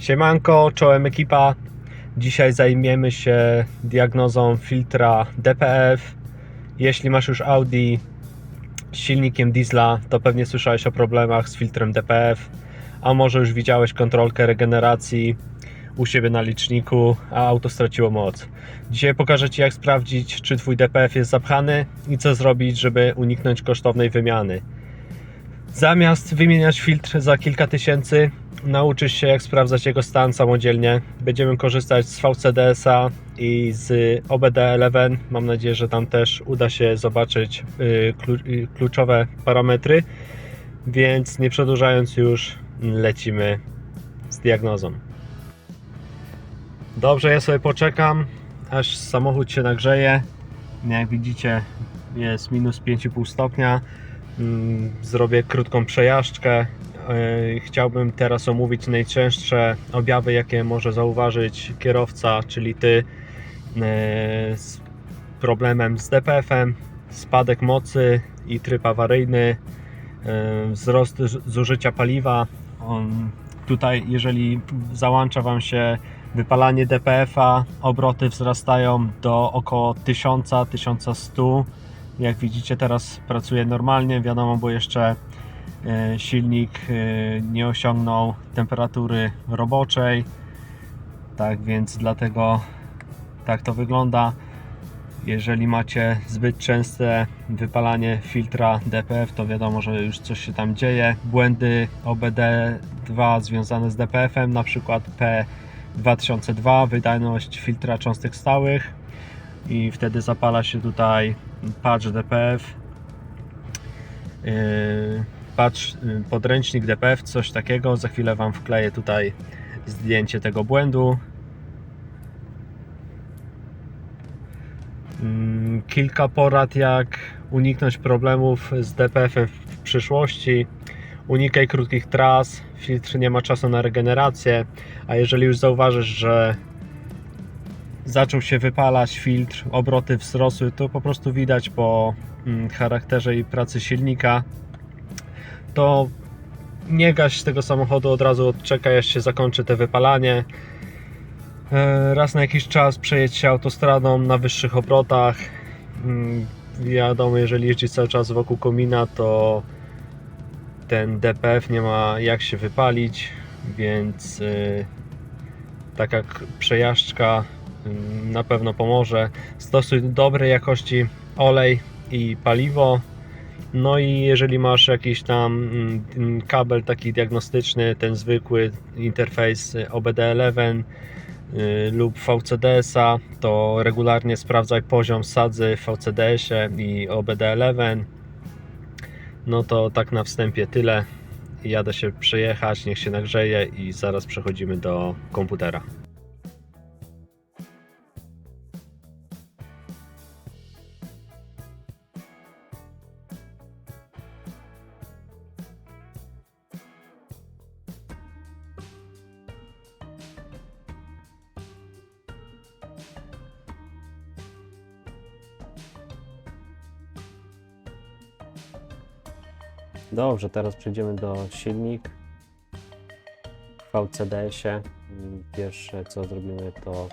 Siemanko, czołem ekipa. Dzisiaj zajmiemy się diagnozą filtra DPF. Jeśli masz już Audi z silnikiem diesla, to pewnie słyszałeś o problemach z filtrem DPF, a może już widziałeś kontrolkę regeneracji u siebie na liczniku, a auto straciło moc. Dzisiaj pokażę Ci jak sprawdzić, czy Twój DPF jest zapchany i co zrobić, żeby uniknąć kosztownej wymiany. Zamiast wymieniać filtr za kilka tysięcy, nauczysz się jak sprawdzać jego stan samodzielnie. Będziemy korzystać z VCDS-a i z OBD11. Mam nadzieję, że tam też uda się zobaczyć y, y, kluczowe parametry. Więc nie przedłużając już, lecimy z diagnozą. Dobrze, ja sobie poczekam, aż samochód się nagrzeje. Jak widzicie, jest minus 5,5 stopnia. Mm, Zrobię krótką przejażdżkę. Yy, Chciałbym teraz omówić najczęstsze objawy, jakie może zauważyć kierowca, czyli ty yy, z problemem z DPF-em, spadek mocy i tryb awaryjny, yy, wzrost zużycia paliwa. Tutaj, jeżeli załącza Wam się wypalanie DPF-a, obroty wzrastają do około 1000-1100 jak widzicie teraz pracuje normalnie, wiadomo, bo jeszcze e, silnik e, nie osiągnął temperatury roboczej. Tak więc dlatego tak to wygląda. Jeżeli macie zbyt częste wypalanie filtra DPF, to wiadomo, że już coś się tam dzieje. Błędy OBD2 związane z DPF-em, na przykład P2002, wydajność filtra cząstek stałych i wtedy zapala się tutaj patch DPF yy, patch yy, podręcznik DPF, coś takiego. Za chwilę Wam wkleję tutaj zdjęcie tego błędu. Mm, kilka porad jak uniknąć problemów z DPF-em w przyszłości. Unikaj krótkich tras filtr nie ma czasu na regenerację. A jeżeli już zauważysz, że zaczął się wypalać filtr, obroty wzrosły, to po prostu widać po mm, charakterze i pracy silnika. To nie gaś tego samochodu od razu, odczekaj aż się zakończy te wypalanie. E, Raz na jakiś czas przejedź się autostradą na wyższych obrotach. Mm, Wiadomo, jeżeli jeździsz cały czas wokół komina, to ten DPF nie ma jak się wypalić, więc y, taka k- przejażdżka ym, na pewno pomoże. Stosuj dobrej jakości olej i paliwo. No i jeżeli masz jakiś tam mm, kabel taki diagnostyczny, ten zwykły interfejs y, OBD11 y, lub VCDS-a, to regularnie sprawdzaj poziom sadzy w VCDS-ie i OBD11. No to tak na wstępie tyle. Jadę się przejechać, niech się nagrzeje i zaraz przechodzimy do komputera. Dobrze, teraz przejdziemy do silnik w VCDS-ie. Mm, Pierwsze co zrobimy to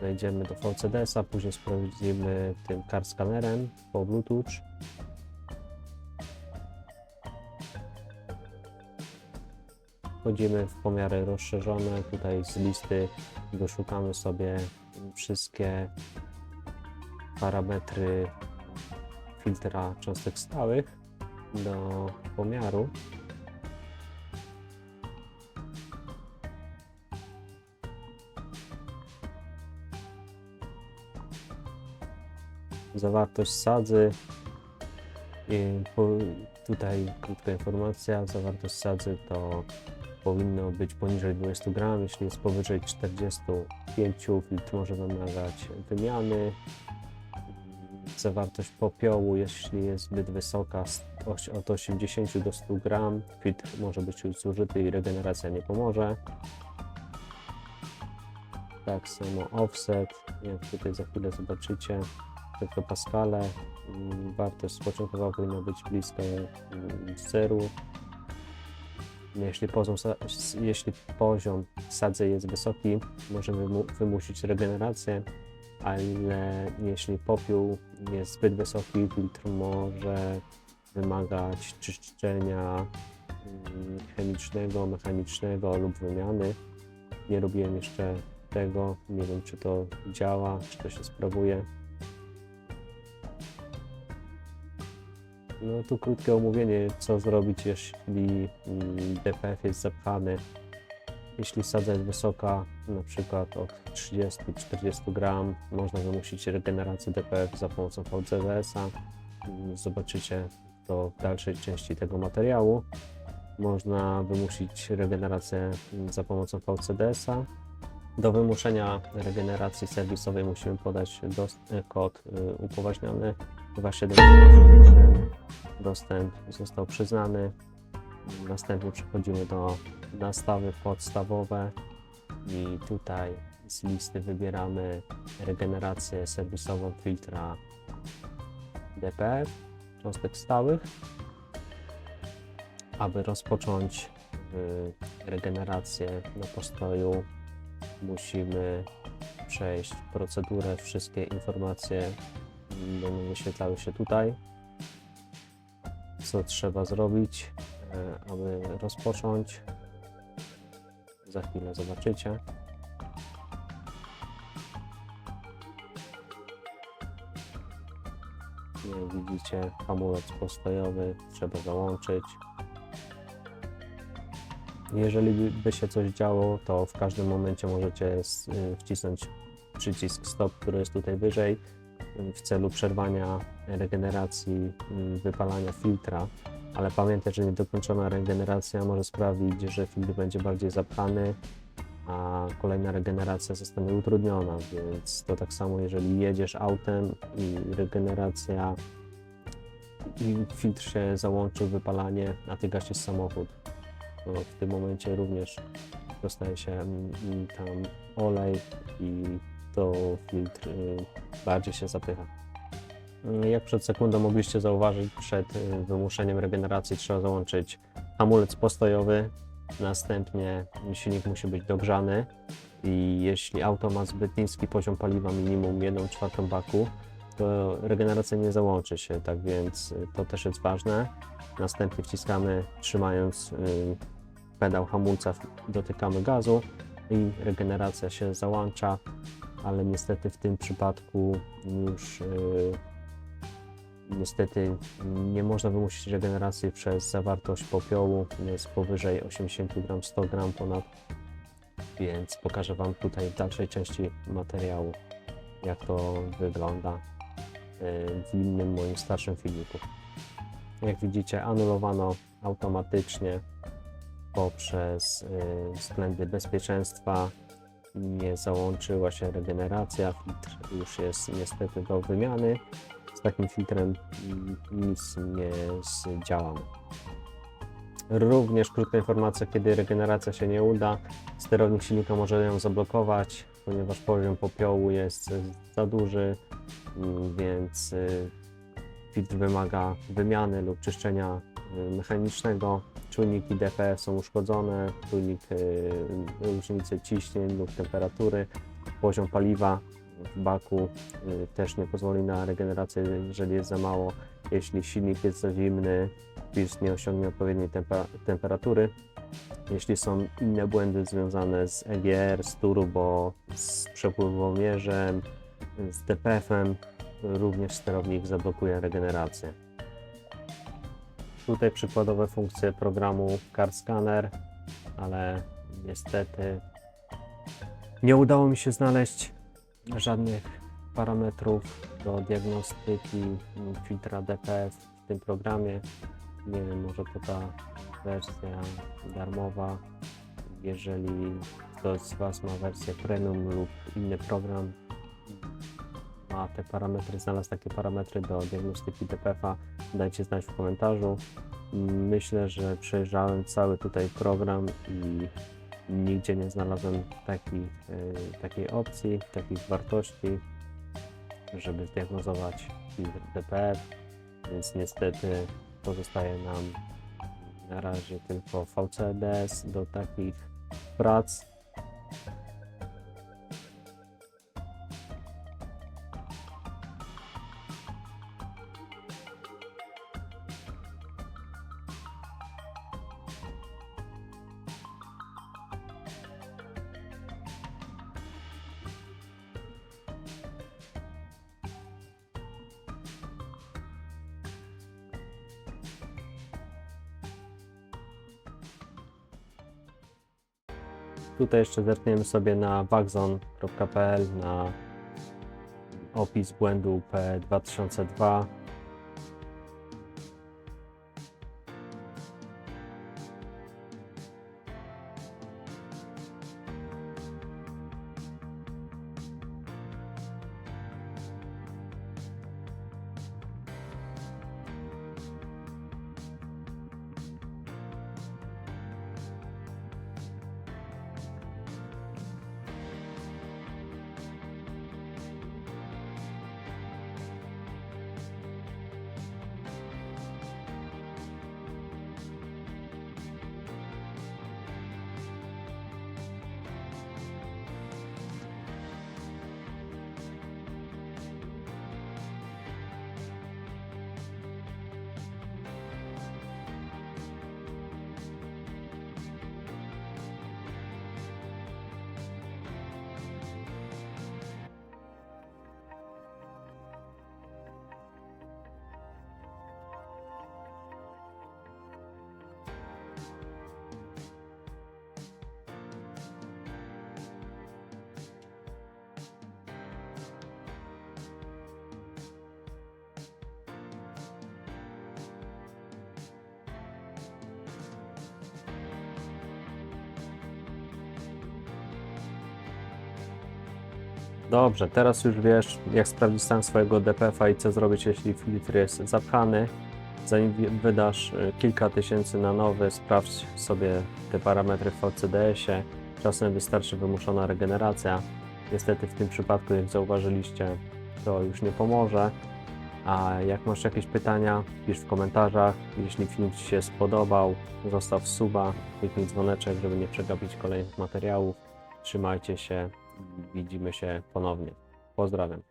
wejdziemy do VCDS-a, później sprawdzimy tym car scannerem po Bluetooth. Wchodzimy w pomiary rozszerzone. Tutaj z listy wyszukamy sobie wszystkie parametry filtra cząstek stałych do pomiaru. Zawartość sadzy. I tutaj krótka informacja. Zawartość sadzy to powinno być poniżej 20 gram. Jeśli jest powyżej 45, filtr może wymagać wymiany zawartość popiołu, jeśli jest zbyt wysoka, od 80 do 100 gram, filtr może być już zużyty i regeneracja nie pomoże. Tak samo offset, jak tutaj za chwilę zobaczycie, hektopaskale, mm, wartość początkowa powinna być bliska mm, zeru. Jeśli poziom, jeśli poziom sadzy jest wysoki, może wymu- wymusić regenerację, ale jeśli popiół jest zbyt wysoki, filtr może wymagać czyszczenia mm, chemicznego, mechanicznego lub wymiany. Nie robiłem jeszcze tego, nie wiem czy to działa, czy to się sprawuje. No tu krótkie omówienie, co zrobić, jeśli mm, DPF jest zapchany. Jeśli sadza jest wysoka, na przykład od 30-40 gram, można wymusić regenerację DPF za pomocą VCDS-a. Mm, Zobaczycie to w dalszej części tego materiału. Można wymusić regenerację za pomocą VCDS-a. Do wymuszenia regeneracji serwisowej musimy podać e, kod y, upoważniony 277. Dostęp został przyznany. Następnie przechodzimy do nastawy podstawowe i tutaj z listy wybieramy regenerację serwisową filtra DPF, cząstek stałych. Aby rozpocząć y, regenerację na postoju, musimy przejść procedurę. Wszystkie informacje będą wyświetlały się tutaj. Co trzeba zrobić, e, aby rozpocząć? Za chwilę zobaczycie. Jak widzicie, hamulec postojowy trzeba załączyć. Jeżeli by- się coś działo, to w każdym momencie możecie y, wcisnąć przycisk stop, który jest tutaj wyżej y, w celu przerwania regeneracji y, wypalania filtra. Ale pamiętaj, że niedokończona regeneracja może sprawić, że filtr będzie bardziej zapchany, a kolejna regeneracja zostanie utrudniona, więc to tak samo jeżeli jedziesz autem i regeneracja i filtr się załączył, wypalanie, a ty gasisz samochód, w tym momencie również dostaje się mm, tam olej i to filtr y, bardziej się zapycha. Y, Jak przed sekundą mogliście zauważyć, przed y, wymuszeniem regeneracji trzeba załączyć hamulec postojowy, następnie silnik musi być dogrzany i jeśli auto ma zbyt niski poziom paliwa, minimum 1 czwartą baku, to regeneracja nie załączy się, tak więc y, to też jest ważne. Następnie wciskamy, trzymając y, pedał hamulca, dotykamy gazu i regeneracja się załącza, ale niestety w tym przypadku już niestety nie można wymusić regeneracji przez zawartość popiołu, jest powyżej 80 g, 100 g ponad, więc pokażę Wam tutaj w dalszej części materiału, jak to wygląda y, w innym moim starszym filmiku. Jak widzicie, anulowano automatycznie poprzez y, względy bezpieczeństwa. Nie załączyła się regeneracja, filtr już jest niestety do wymiany. Z takim filtrem nic nie zdziałamy. Również krótka informacja, kiedy regeneracja się nie uda, sterownik silnika może ją zablokować, ponieważ poziom popiołu jest za duży, mm, więc y, filtr wymaga wymiany lub czyszczenia y, mechanicznego. Czujniki DPF są uszkodzone, czujnik y, różnicy ciśnień lub temperatury, poziom paliwa w baku y, też nie pozwoli na regenerację, jeżeli jest za mało. Jeśli silnik jest za zimny, filtr nie osiągnie odpowiedniej tempa- temperatury. Jeśli są inne błędy związane z EGR, z turbo, z przepływomierzem, z DPF-em, również sterownik zablokuje regenerację. Tutaj przykładowe funkcje programu Car Scanner, ale niestety nie udało mi się znaleźć żadnych parametrów do diagnostyki filtra DPF w tym programie. Nie wiem, może to ta wersja darmowa. Jeżeli ktoś z Was ma wersję premium lub inny program, ma te parametry, znalazł takie parametry do diagnostyki DPF-a, dajcie znać w komentarzu. Myślę, że przejrzałem cały tutaj program i nigdzie nie znalazłem takich, y, takiej opcji, takich wartości, żeby zdiagnozować filtr DPF, więc niestety pozostaje nam Na razie tylko VCDS do takich prac. Tutaj jeszcze zerkniemy sobie na wagzon.pl na opis błędu P2002. Dobrze, teraz już wiesz, jak sprawdzić stan swojego DPF-a i co zrobić, jeśli filtr jest zapchany. Zanim wydasz y, kilka tysięcy na nowy, sprawdź sobie te parametry w VCDS-ie. Czasem wystarczy wymuszona regeneracja. Niestety w tym przypadku, jak zauważyliście, to już nie pomoże. A jak masz jakieś pytania, pisz w komentarzach. Jeśli film Ci się spodobał, zostaw suba, kliknij dzwoneczek, żeby nie przegapić kolejnych materiałów. Trzymajcie się widzimy się ponownie. Pozdrawiam.